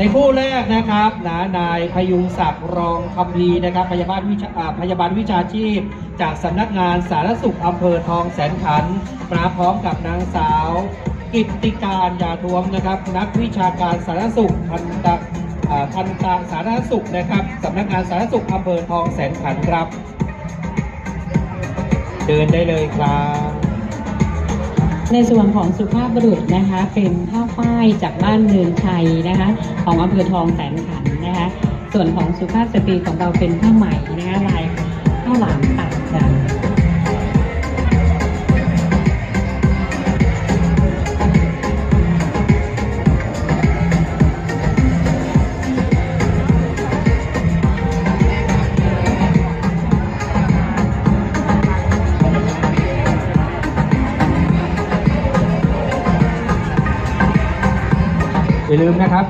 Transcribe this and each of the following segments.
ในคู่แรกนะครับนะนายพยุงศักดิ์รองคำพีนะครับพยาบาลวิชาพยาบาลวิชาชีพ จากสำนักงานสาธารณสุขอำเภอทองแสนขันมาพร้อมกับนางสาว กิตติการยาทวมนะครับ นักวิชาการสาธารณสุขพันตะพันตาสาธารณสุขนะครับสำนักงานสาธารณสุขอำเภอทองแสนขันครับ เดินได้เลยครับ ในส่วนของสุภาพบุรุษนะคะ เป็นผ้าฝ้ายจากบ้านเมืองชัยนะคะ ของอำเภอทองแสนขันนะคะ ส่วนของสุภาพสตรีของเราเป็นผ้าไหมนะคะ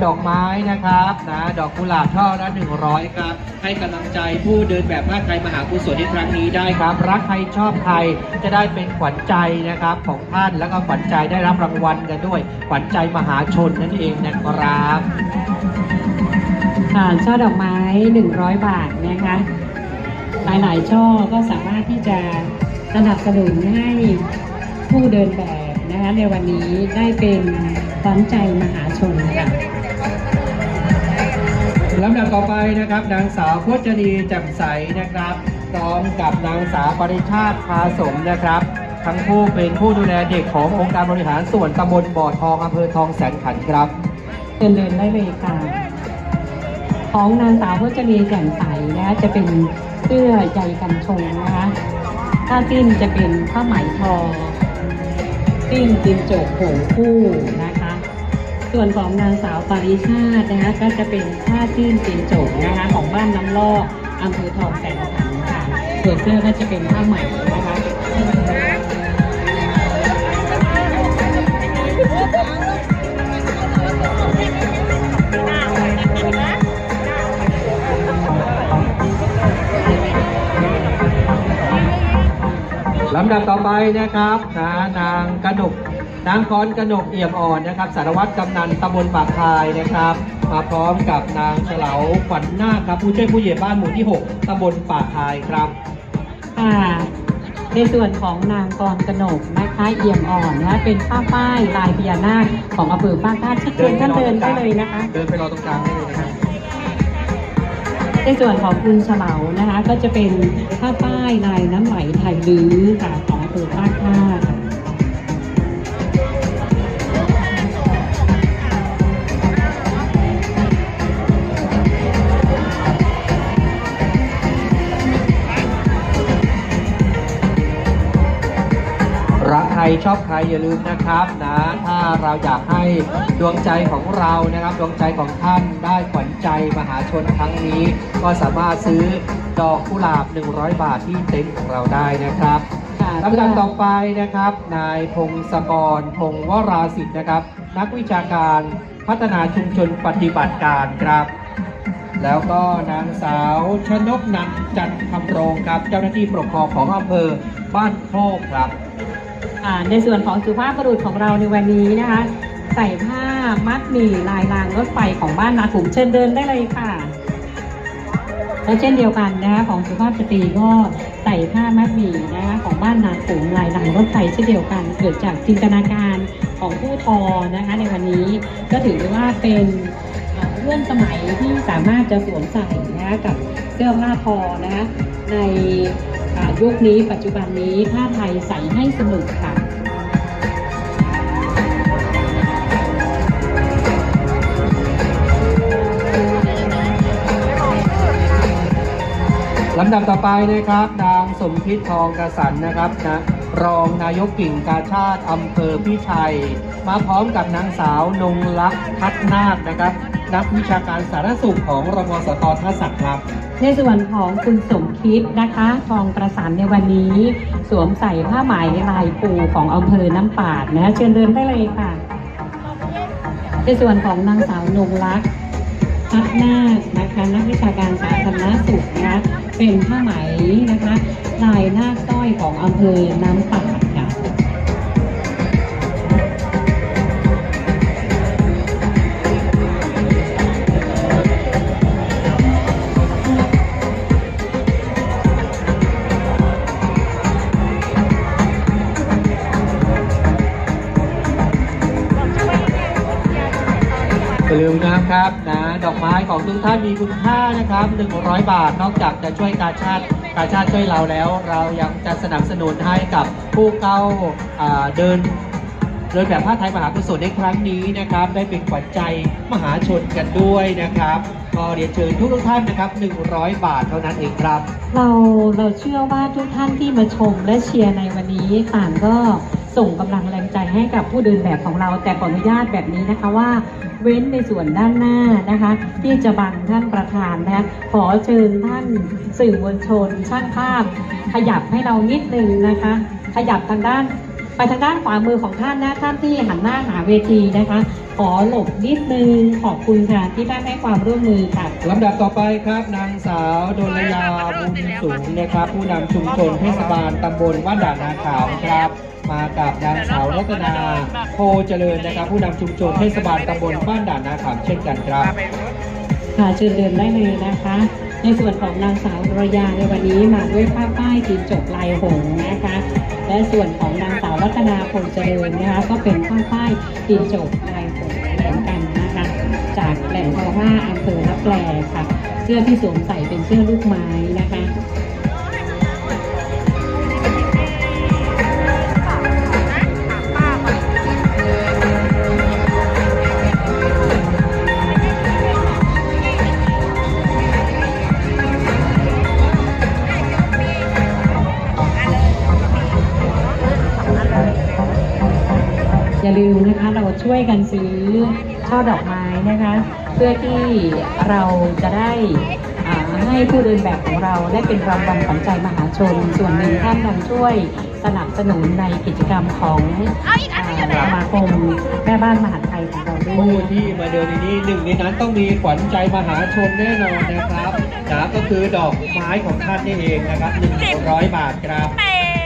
ดอกไม้นะครับนะดอกกุหลาบช่อละ100 ครับ ให้กำลังใจผู้เดินแบบผ้าไทยมหากุศลในครั้งนี้ได้ครับ รักใครชอบใครจะได้เป็นขวัญใจนะครับของท่านแล้วก็ขวัญใจได้รับรางวัลกันด้วย ขวัญใจมหาชนนั่นเองนะครับค่ะช่อดอกไม้ 100 บาทนะคะหลายๆช่อก็สามารถที่จะสนับสนุนให้ผู้เดินแบบนะคะในวันนี้ได้เป็นขวัญใจมหาชนค่ะ ลำดับต่อไปนะครับนางสาวพจนีแจ่มใสนะครับพร้อมกับนางสาวปริชาติพาสมนะครับ ทั้งคู่เป็นผู้ดูแลเด็กขององค์การบริหารส่วนตำบลบ่อทองอำเภอทองแสนขันครับเดินเดินได้เลยค่ะของนางสาวพจนีแจ่มใสนะคะจะเป็นเสื้อใยกันชงนะคะผ้าสิ้นจะเป็นผ้าไหมทอสิ้นจินโจกโผงคู่นะคะ ส่วนของนางสาวปาริชาตินะคะก็จะเป็นผ้าสิ้นจินโจกนะคะของบ้านน้ำลอกอำเภอทองแสนขันค่ะส่วนเสื้อก็จะเป็นผ้าไหม่นะคะลำดับต่อไปนะครับนะนางกนก นางกรกนกเอี่ยมอ่อนนะครับ สารวัตรกำนันตำบลปากพายนะครับ มาพร้อมกับนางเฉลาขวัญนาคครับผู้ช่วยผู้ใหญ่บ้านหมู่ที่ 6ตำบลปากพายครับค่ะในส่วนของนางกรกนกนะคะเอี่ยมอ่อนนะคะเป็นผ้าป้ายลายพญานาคของอำเภอปากพาดเชิญท่านเดินได้เลยนะคะ เดินไปรอตรงกลางได้เลยนะครับในส่วนของคุณเฉลานะคะ ก็จะเป็นผ้าป้ายลายน้ำไหลไทยลื้อค่ะของอำเภอปากพาด ชอบใครอย่าลืมนะครับนะถ้าเราอยากให้ดวงใจของเรานะครับดวงใจของท่านได้ขวัญใจมหาชนครั้งนี้ ก็สามารถซื้อดอกกุหลาบ 100 บาทที่เต็นท์ของเราได้นะครับค่ะลำดับต่อไปนะครับ นายพงศกร พงศ์วราสิทธิ์นะครับ นักวิชาการพัฒนาชุมชนปฏิบัติการครับ แล้วก็นางสาวชนกนันท์จันทร์คำโรงครับ เจ้าหน้าที่ปกครองของอำเภอบ้านโคกครับอ่า ในส่วนของสุภาพบุรุษของเราในวันนี้นะคะ ใส่ผ้ามัดหมี่ลายรางรถไฟของบ้านนาถุงเชิญเดินได้เลยค่ะ และเช่นเดียวกันนะคะของสุภาพสตรีก็ใส่ผ้ามัดหมี่นะคะของบ้านนาถุงลายรางรถไฟเช่นเดียวกันเกิดจากจินตนาการของผู้ทอนะคะในวันนี้ก็ถือได้ว่าเป็นเรื่องสมัยที่สามารถจะสวมใส่นะคะกับเสื้อผ้าทอนะคะใน ยุคนี้ปัจจุบันนี้ผ้าไทยใส่ให้สนุกค่ะลำดับต่อไปนะครับ นางสมพิษทองกระสันนะครับนะรองนายกกิ่งกาชาติอำเภอพิชัย มาพร้อมกับนางสาวนงลักษณ์พัฒนาคนะครับ นักวิชาการสาธารณสุขของรมสตท่าสักครับ ในส่วนของคุณสมคิดนะคะทองประสานในวันนี้ สวมใส่ผ้าไหมลายปูของอำเภอน้ำปาดนะเชิญเดินได้เลยค่ะ ในส่วนของนางสาวนงลักษณ์พัฒนาคนะคะนักวิชาการสาธารณสุขนะคะเป็นผ้าไหมนะคะลายหน้าคต้อยของอำเภอน้ำปาด นะครับนะดอกไม้ของทุกท่านมีคุณค่านะครับ 100 บาท นอกจากจะช่วยการชาติการชาติช่วยเราแล้ว เรายังจะสนับสนุนให้กับผู้เข้าเดินเดินแบบผ้าไทยมหากุศลในครั้งนี้นะครับ ได้เป็นขวัญใจมหาชนกันด้วยนะครับก็เรียนเชิญทุกท่านนะครับ 100 บาทเท่านั้นเองครับ เราเราเชื่อว่าทุกท่านที่มาชมและเชียร์ในวันนี้ต่างก็ ส่งกำลังแรงใจให้กับผู้เดินแบบของเรา แต่ขออนุญาตแบบนี้นะคะว่า เว้นในส่วนด้านหน้านะคะ ที่จะบังท่านประธานนะคะขอเชิญท่านสื่อมวลชนช่างภาพ ขยับให้เรานิดนึงนะคะ ขยับทางด้าน ไปทางด้านขวามือของท่านนะท่านที่หันหน้าหาเวทีนะคะ ขอหลบนิดนึงขอบคุณค่ะที่ท่านให้ความร่วมมือค่ะลำดับต่อไปครับนางสาวดลยาบุญสูงนะครับ ผู้นำชุมชนเทศบาลตำบลบ้านด่านนาขาวครับ มากับนางสาวรัตนาโพเจริญนะครับ ผู้นำชุมชนเทศบาลตำบลบ้านด่านนาขาวเช่นกันครับค่ะเชิญเดินได้เลยนะคะ ในส่วนของนางสาวรยาในวันนี้มาด้วยผ้าป้ายตีนจกลายหงส์นะคะ และส่วนของนางสาวรัตนาคงเจริญนะคะก็เป็นข้าป้ายตีนจบลายฝนเหมือนกันนะคะจากแหล่งทอผ้าอำเภอรับแลค่ะ เสื้อที่สวมใส่เป็นเสื้อลูกไม้นะคะ ลืมนะคะเราช่วยกันซื้อช่อดอกไม้นะคะ เพื่อที่เราจะได้อ่าให้ผู้เดินแบบของเราได้เป็นรางวัลขวัญใจมหาชน ส่วนหนึ่งท่านยังช่วยสนับสนุนในกิจกรรมของสมาคมแม่บ้านมหาไทยของเราด้วผู้ยที่มาเดินในนี้หนึ่งในนั้นต้องมีขวัญใจมหาชนแน่นอนนะครับนะก็คือดอกไม้ของท่านนี่เองนะครับ100 บาทครับ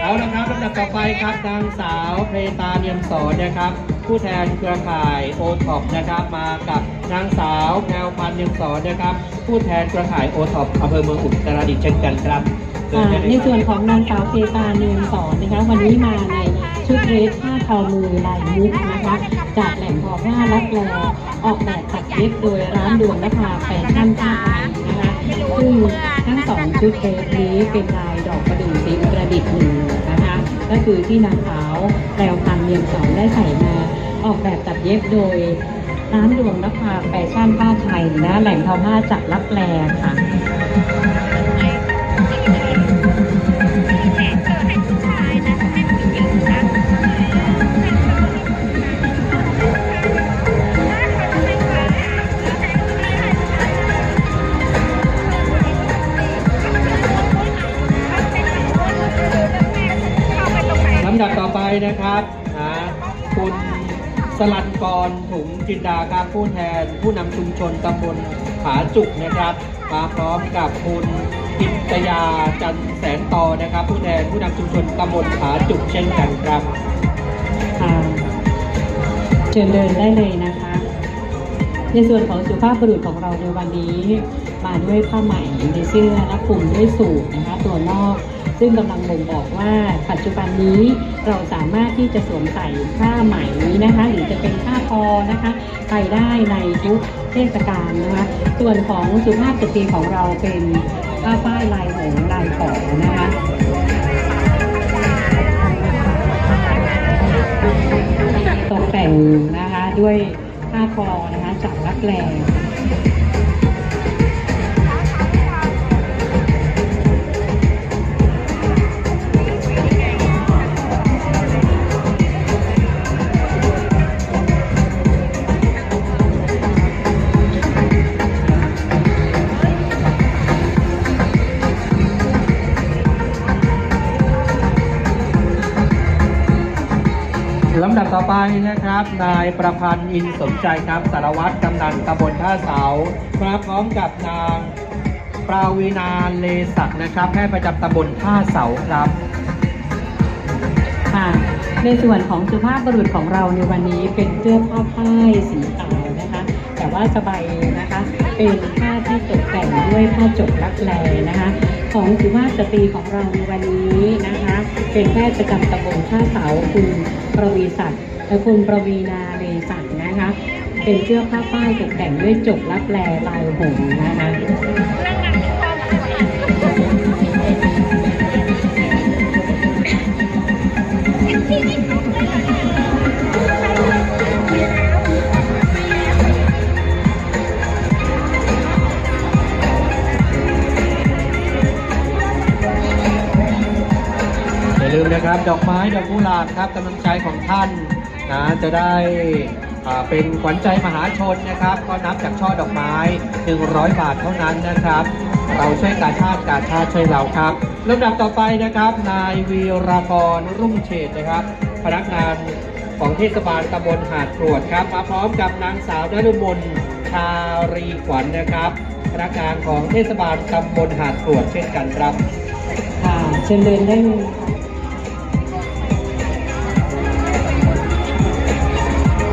เอาละครับลำดับต่อไปครับนางสาวเพตาเนียมสอนนะครับ ผู้แทนเครือข่ายโอท็อปนะครับมากับนางสาวแพรวพันเนียมสอนนะครับ ผู้แทนเครือข่ายโอท็อปอำเภอเมืองอุตรดิตถ์เช่นกันครับอ่าในส่วนของนางสาวเพตาเนียมสอนนะคะ วันนี้มาในชุดเดรสผ้าทอมือลายมุกนะคะ จากแหล่งทอผ้าลักแลออกแบบตัดเย็บโดยร้านดวงนภาแฟชั่นผ้าไทยนะคะซึ่งทั้งสองชุดเดรสนี้เป็นลายดอกประดู่สีอุ ดิษฐ์หนึ่งนะคะ ก็คือที่นางสาวแปลวพันเนียมสอนได้ใส่มา ออกแบบตัดเย็บโดยร้านดวงนภาแฟชั่นผ้าไทยนะแหล่งทอผ้าจากลับแลค่ะ ลันกรถุงจินดาครับผู้แทน ผู้นำชุมชนตำบลผาจุกนะครับ มาพร้อมกับคุณพิตยาจันแสนตอนะครับ ผู้แทนผู้นำชุมชนตำบลผาจุกเช่นกันครับเชิญเดินได้เลยนะ ในส่วนของสุภาพบุรุษของเราในวันนี้ มาด้วยผ้าไหมในเสื้อและคลุมด้วยสูทนะคะตัวนอก ซึ่งกำลังบ่งบอกว่าปัจจุบันนี้เราสามารถที่จะสวมใส่ผ้าไหมนะคะหรือจะเป็นผ้าคอนะคะไปได้ในทุกเทศกาลนะคะส่วนของสุภาพสตรีของเราเป็นผ้าฝ้ายลายหงลายขอนะคะตกแต่งนะคะด้วย ผ้าคอนะคะจากรักแร ไปนะครับ นายประพันธ์อินสมใจครับสารวัตรกำนันตำบลท่าเสามาพร้อมกับนางปราวีนาเลศักนะครับแพทย์ประจำตำบลท่าเสาครับค่ะในส่วนของสุภาพบุรุษของเราในวันนี้เป็นเสื้อผ้าผ้ายสีขาวนะคะ แต่ว่าสบายนะคะเป็นผ้าที่ตกแต่งด้วยผ้าจกรักแลนะคะ ของสุภาพสตรีของเราในวันนี้นะคะ เป็นแพทย์ประจำตำบลท่าเสาคุณประวีศักดิ์ และคุณประวีนาเรศักดิ์นะคะ เป็นเสื้อผ้าฝ้ายตกแต่งด้วยจกลับแลลายหงนะคะอย่าลืมนะครับ ดอกไม้ ดอกกุหลาบครับกำลังใจของท่าน นะจะได้เป็นขวัญใจมหาชนนะครับ ก็นับจากช่อดอกไม้ 100 บาทเท่านั้นนะครับ เราช่วยการชาติการชาติช่วยเราครับลำดับต่อไปนะครับ นายวีรากรรุ่งเฉดนะครับ พนักงานของเทศบาลตำบลหาดกรวดครับ มาพร้อมกับนางสาวนฤมลชารีขวัญนะครับ พนักงานของเทศบาลตำบลหาดกรวดเช่นกันครับค่ะเชิญเดินได้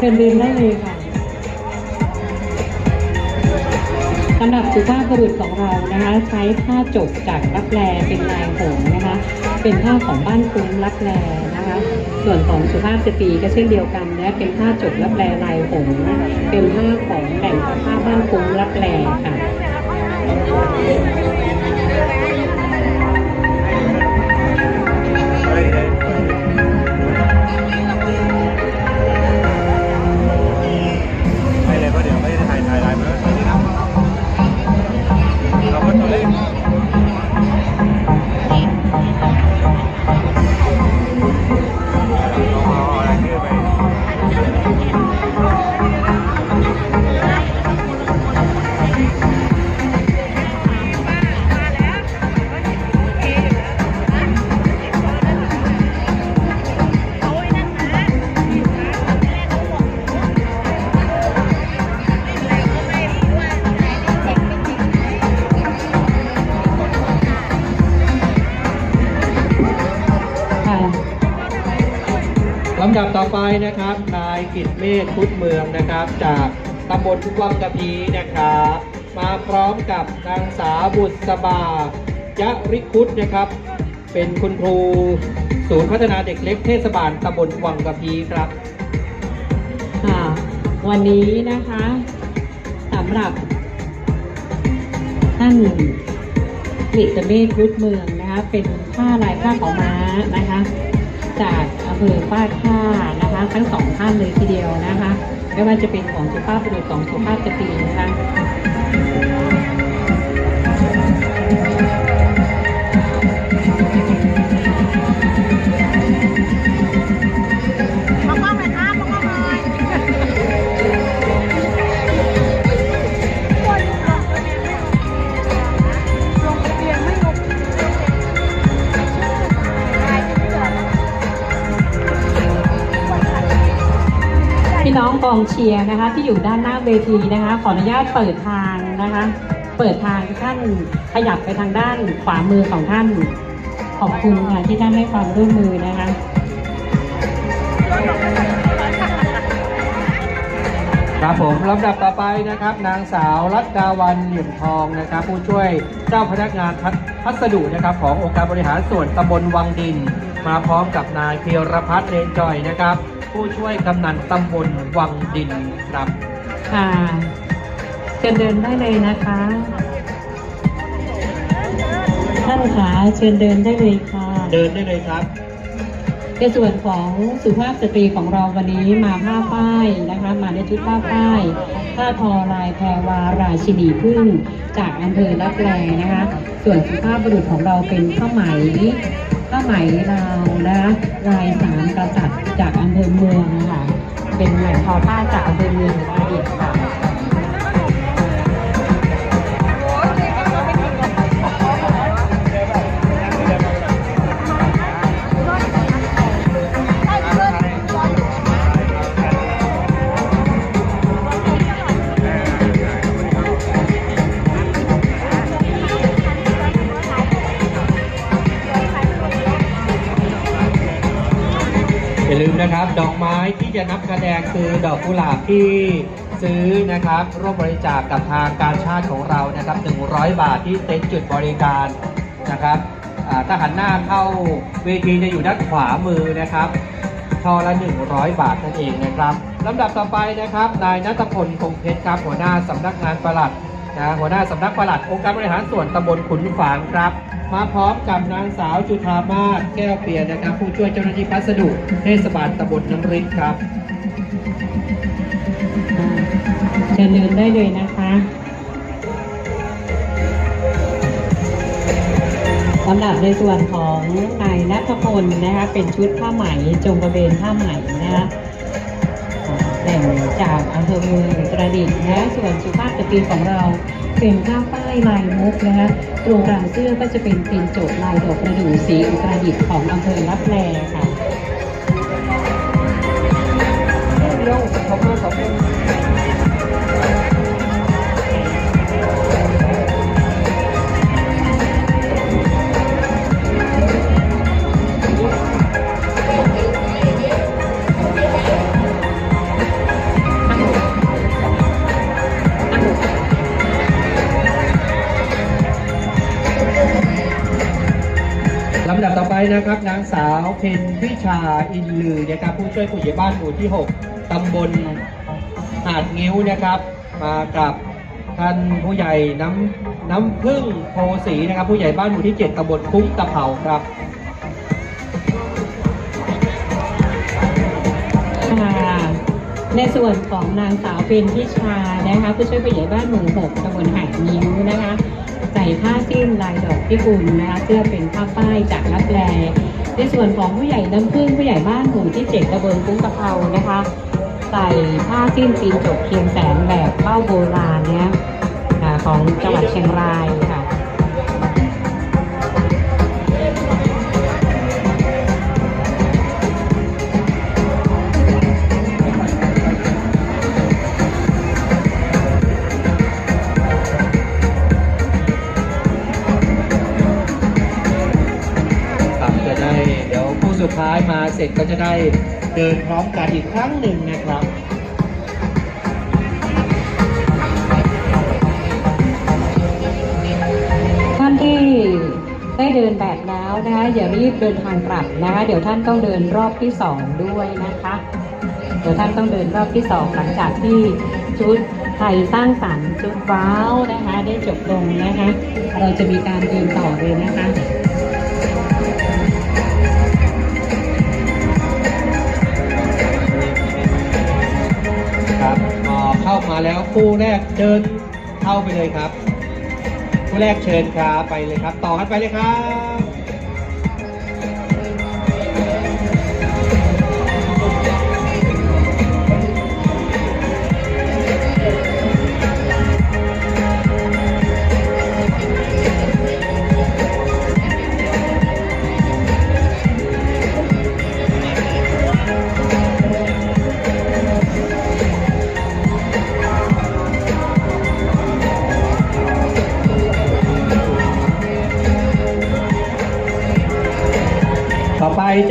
เชิญเดินได้เลยค่ะสำหรับสุภาพบุรุษของเรานะคะ ใช้ผ้าจกจากรับแลเป็นลายหงส์นะคะ เป็นผ้าของบ้านคุ้มรับแลนะคะ ส่วนของสุภาพสตรีก็เช่นเดียวกันนะเป็นผ้าจกรับแลลายหงส์เป็นผ้าของแหล่งผ้าบ้านคุ้มรับแลค่ะำดับต่อไปนะครับ นายกิตเมฆพุทธเมืองนะครับ จากตำบลวังกะพีนะครับ มาพร้อมกับนางสาวบุษบายะริคุตนะครับ เป็นคุณครูศูนย์พัฒนาเด็กเล็กเทศบาลตำบลวังกะพีครับค่ะวันนี้นะคะสำหรับ ท่านผลิตเมฆรุดเมืองนะคะ เป็นผ้าลายผ้าของม้านะคะ จากอำเภอป้าค่านะคะ ทั้งสองท่านเลยทีเดียวนะคะ ไม่ว่าจะเป็นของสุภาพบุรุษของสุภาพสตรีนะคะ กองเชียร์นะคะ ที่อยู่ด้านหน้าเวทีนะคะ ขออนุญาตเปิดทางนะคะ เปิดทางท่านขยับไปทางด้านขวามือของท่าน ขอบคุณค่ะที่ท่านให้ความร่วมมือนะคะครับผมลำดับต่อไปนะครับ นางสาวรัตดาวันเหลี่ยมทองนะครับ ผู้ช่วยเจ้าพนักงานพัสพัสดุนะครับ ขององค์การบริหารส่วนตำบลวังดิน มาพร้อมกับนายเพียรพัฒน์เรนจอยนะครับ ผู้ช่วยกำนันตำบลวังดินครับ ค่ะเชิญเดินได้เลยนะคะ ท่านขาเชิญเดินได้เลยค่ะเดินได้เลยครับในส่วนของสุภาพสตรีของเราวันนี้มาผ้าป้ายนะคะ มาในชุดผ้าป้ายผ้าทอลายแพรวาราชินีพึ่งจากอำเภอรับแลนะคะ ส่วนสุภาพบุรุษของเราเป็นผ้าไหม ผ้าไหมลาวนะคะลายสามกษัตริย์จากอำเภอเมืองค่ะ เป็นแหล่งทอผ้าจากอำเภอเมืองระเดียดค่ะ นะครับ ดอกไม้ที่จะนับคะแนนคือดอกกุหลาบที่ซื้อนะครับร่วมบริจาคกับทางการชาติของเรานะครับ 100 บาทที่เต็นท์จุดบริการนะครับอ่าถ้าหันหน้าเข้าเวทีจะอยู่ด้านขวามือนะครับช่อละ 100 บาทนั่นเองนะครับลำดับต่อไปนะครับ นายนัทพลคงเพชรครับหัวหน้าสำนักงานประหลัด นะหัวหน้าสำนักปลัดองค์การบริหารส่วนตำบลขุนฝางครับ มาพร้อมกับนางสาวจุธามาศแก้วเปียนะครับ ผู้ช่วยเจ้าหน้าที่พัสดุเทศบาลตำบลน้ำริดครับเชิญเดินได้เลยนะคะสำหรับในส่วนของนายนัทพลนะคะเป็นชุดผ้าไหมจงกระเบนผ้าไหมนะคะ แต่งจากอำเภอเมืองกระดิษฐ์นะส่วนสุภาพสตรีของเราเป็นผ้าป้ายลายมุกนะคะตรงกลางเสื้อก็จะเป็นตีนโจทย์ลายดอกประดู่สีอุตรดิตถ์ของอำเภอลับแลค่ะ บต่อไปนะครับนางสาวเพ็ญพิชาอินลือนะครับผู้ช่วยผู้ใหญ่บ้านหมู่ที่ 6 ตำบลหาดงิ้วนะครับ มากับท่านผู้ใหญ่น้ำน้ำพึ่งโพสีนะครับ ผู้ใหญ่บ้านหมู่ที่ 7ตำบลคุ้งตะเภาครับในส่วนของนางสาวเป็นพิชานะคะผู้ช่วยผู้ใหญ่บ้านหมู่หกตำบลหาดนิ้วนะคะ ใส่ผ้าสิ้นลายดอกพิกุลนะคะเสื้อเป็นผ้าป้ายจากรับแลในส่วนของผู้ใหญ่น้ำพึ่งผู้ใหญ่บ้านหมู่ที่เจ็ดตำบลกุ้งกะเพรานะคะใส่ผ้าสิ้นปีนจบเคียงแสงแบบเป้าโบราณเนี่ยของจังหวัดเชียงราย ร็จก็จะได้เดินพร้อมกันอีกครั้งหนึ่งนะครับท่านที่ได้เดินแบบแล้วนะคะอย่ารีบเดินทางกลับนะคะเดี๋ยวท่านต้องเดินรอบที่สองด้วยนะคะเดี๋ยวท่านต้องเดินรอบที่สองหลังจากที่ชุดไทยสร้างสรรค์ชุดว้าวนะคะได้จบลงนะคะเราจะมีการเดินต่อเลยนะคะ แล้วคู่แรกเชิญเข้าไปเลยครับ คู่แรกเชิญครับไปเลยครับ ต่อกันไปเลยครับ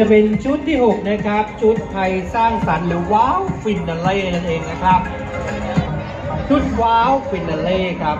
จะเป็นชุดที่ 6 นะครับ ชุดไทยสร้างสรรค์หรือว้าวฟินนาเล่นั่นเองนะครับ ชุดว้าวฟินนาเล่ครับ